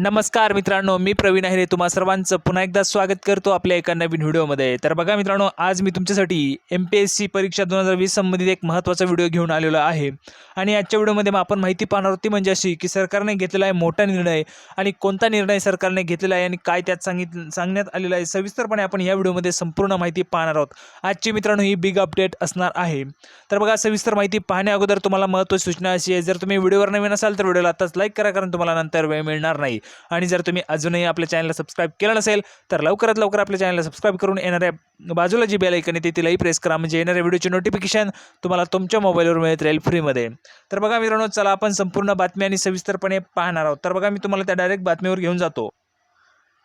नमस्कार मित्रांनो मी प्रवीण आहे तुम्हा सर्वांचं पुन्हा एकदा स्वागत करतो आपल्या एका नवीन व्हिडिओमध्ये. तर बघा मित्रांनो आज मी तुमच्यासाठी एम पी एस सी परीक्षा दोन हजार वीस संबंधित एक महत्त्वाचा व्हिडिओ घेऊन आलेलो आहे. आणि आजच्या व्हिडिओमध्ये मग आपण माहिती पाहणार होती म्हणजे अशी की सरकारने घेतलेला आहे मोठा निर्णय आणि कोणता निर्णय सरकारने घेतलेला आहे आणि काय त्यात सांगित सांगण्यात आलेलं आहे सविस्तरपणे आपण या व्हिडिओमध्ये संपूर्ण माहिती पाहणार आहोत. आजची मित्रांनो ही बिग अपडेट असणार आहे. तर बघा सविस्तर माहिती पाहण्या अगोदर तुम्हाला महत्त्वाची सूचना अशी आहे जर तुम्ही व्हिडिओवर नवीन असाल तर व्हिडिओला आताच लाईक करा कारण तुम्हाला नंतर वेळ मिळणार नाही. आणि जर तुम्ही अजूनही आपल्या चॅनलला सबस्क्राईब केलं नसेल तर लवकरात लवकर आपल्या चॅनलला सबस्क्राईब करून येणाऱ्या बाजूला जी बेल ऐकन येते तिलाही प्रेस करा. म्हणजे येणाऱ्या व्हिडिओचे नोटिफिकेशन तुम्हाला तुमच्या मोबाईलवर मिळत राहील फ्रीमध्ये तर बघा मित्रांनो चला आपण संपूर्ण बातमी आणि सविस्तरपणे पाहणार आहोत. तर बघा मी तुम्हाला त्या डायरेक्ट बातमीवर घेऊन जातो.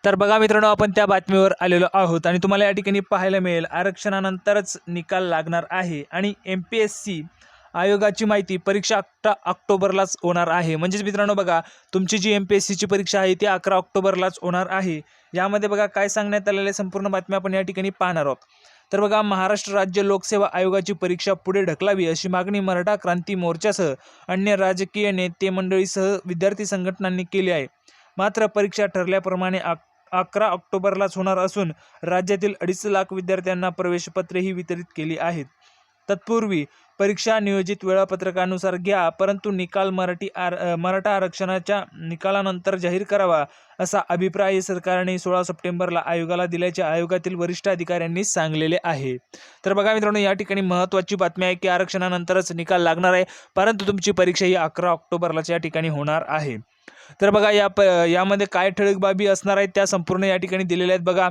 तर बघा मित्रांनो आपण त्या बातमीवर आलेलो आहोत आणि तुम्हाला या ठिकाणी पाहायला मिळेल आरक्षणानंतरच निकाल लागणार आहे. आणि एम पी एस सी आयोगाची माहिती परीक्षा अकरा ऑक्टोबरलाच होणार आहे. म्हणजेच मित्रांनो बघा तुमची जी एम पी एस सीची परीक्षा आहे ती अकरा ऑक्टोबरलाच होणार आहे. यामध्ये बघा काय सांगण्यात आलेल्या संपूर्ण बातम्या आपण या ठिकाणी पाहणार आहोत. तर बघा महाराष्ट्र राज्य लोकसेवा आयोगाची परीक्षा पुढे ढकलावी अशी मागणी मराठा क्रांती मोर्चासह अन्य राजकीय नेते मंडळीसह विद्यार्थी संघटनांनी केली आहे. मात्र परीक्षा ठरल्याप्रमाणे अकरा ऑक्टोबरलाच होणार असून राज्यातील अडीच लाख विद्यार्थ्यांना प्रवेशपत्रेही वितरित केली आहेत. तत्पूर्वी परीक्षा नियोजित वेळापत्रकानुसार घ्या परंतु निकाल मराठी आर मराठा आरक्षणाच्या निकालानंतर जाहीर करावा असा अभिप्राय सरकारने सोळा सप्टेंबरला आयोगाला दिल्याचे आयोगातील वरिष्ठ अधिकाऱ्यांनी सांगलेले आहे. तर बघा मित्रांनो या ठिकाणी महत्त्वाची बातमी आहे की आरक्षणानंतरच निकाल लागणार आहे परंतु तुमची परीक्षा ही अकरा ऑक्टोबरलाच या ठिकाणी होणार आहे. तर बघा या प यामध्ये काय ठळक बाबी असणार आहेत त्या संपूर्ण या ठिकाणी दिलेल्या आहेत. बघा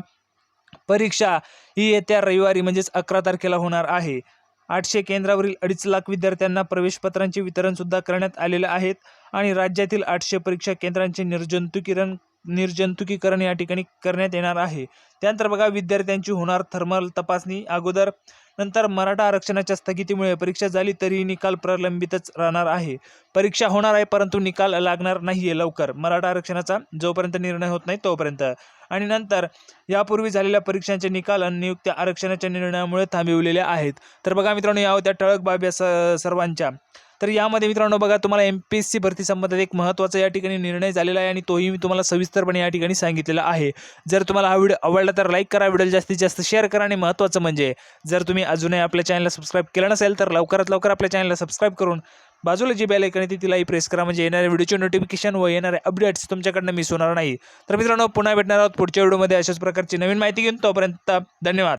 परीक्षा ही येत्या रविवारी म्हणजेच अकरा तारखेला होणार आहे. आठशे केंद्रावरील अडीच लाख विद्यार्थ्यांना प्रवेशपत्रांचे वितरण सुद्धा करण्यात आलेले आहेत आणि राज्यातील आठशे परीक्षा केंद्रांचे निर्जंतुकीकरण निर्जंतुकीकरण या ठिकाणी करण्यात येणार आहे. त्यानंतर बघा विद्यार्थ्यांची होणार थर्मल तपासणी. अगोदर नंतर मराठा आरक्षणाच्या स्थगितीमुळे परीक्षा झाली तरीही निकाल प्रलंबितच राहणार आहे. परीक्षा होणार आहे परंतु निकाल लागणार नाही आहे लवकर. मराठा आरक्षणाचा जोपर्यंत निर्णय होत नाही तोपर्यंत. आणि नंतर यापूर्वी झालेल्या परीक्षांचे निकाल आणि नियुक्त्या आरक्षणाच्या निर्णयामुळे थांबविलेल्या आहेत. तर बघा मित्रांनो या होत्या ठळक बाबी स सर्वांच्या. तर यामध्ये मित्रांनो बघा तुम्हाला एम पी एस सी भरती संबंधात एक महत्त्वाचा या ठिकाणी निर्णय झालेला आहे आणि तोही मी तुम्हाला सविस्तरपणे या ठिकाणी सांगितलेला आहे. जर तुम्हाला हा व्हिडिओ आवडला तर लाईक करा व्हिडिओ जास्तीत जास्त शेअर करा आणि महत्त्वाचं म्हणजे जर तुम्ही अजूनही आपल्या चॅनलला सबस्क्राईब केलं नसेल तर लवकरात लवकर आपल्या चॅनलला सबस्क्राईब करून बाजूला जी बेल आहे ती तिलाही प्रेस करा. म्हणजे येणाऱ्या व्हिडिओचे नोटिफिकेशन व येणारे अपडेट्स तुमच्याकडनं मिस होणार नाही. तर मित्रांनो पुन्हा भेटणार आहोत पुढच्या व्हिडिओमध्ये. अशाच प्रकारची नवीन माहिती घेऊन तोपर्यंत धन्यवाद.